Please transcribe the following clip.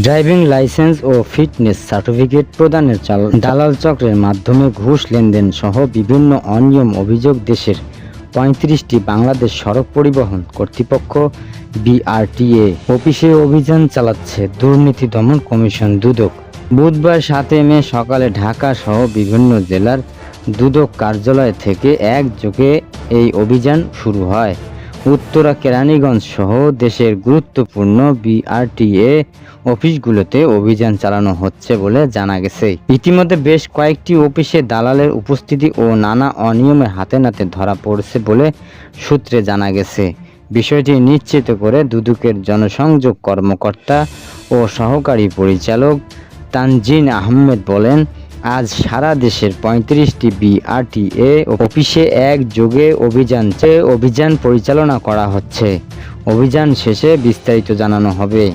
Driving licence ও fitness certificate প্রদানের দালাল চক্রের মাধ্যমে ঘুষ লেনদেন সহ বিভিন্ন অনিয়ম অভিযোগ দেশের পঁয়ত্রিশটি বাংলাদেশ সড়ক পরিবহন কর্তৃপক্ষ বিআরটিএ। অফিসে অভিযান চালাচ্ছে দুর্নীতি দমন কমিশন দুদক। বুধবার সাতে মে সকালে ঢাকা সহ বিভিন্ন জেলার দুদক কার্যালয় থেকে একযোগে এই অভিযান শুরু হয়। উত্তরা কেরানীগঞ্জ সহ দেশের গুরুত্বপূর্ণ বিআরটিএ অফিসগুলোতে অভিযান চালানো হচ্ছে বলে জানা গেছে। ইতিমধ্যে বেশ কয়েকটি অফিসে দালালের উপস্থিতি ও নানা অনিয়মের হাতে নাতে ধরা পড়ছে বলে সূত্রে জানা গেছে। বিষয়টি নিশ্চিত করে দুদকের জনসংযোগ কর্মকর্তা ও সহকারী পরিচালক তানজিন আহমেদ বলেন আজ সারা দেশের পঁয়ত্রিশটি বিআরটিএ অফিসে একযোগে অভিযান অভিযান পরিচালনা করা হচ্ছে। অভিযান শেষে বিস্তারিত জানানো হবে।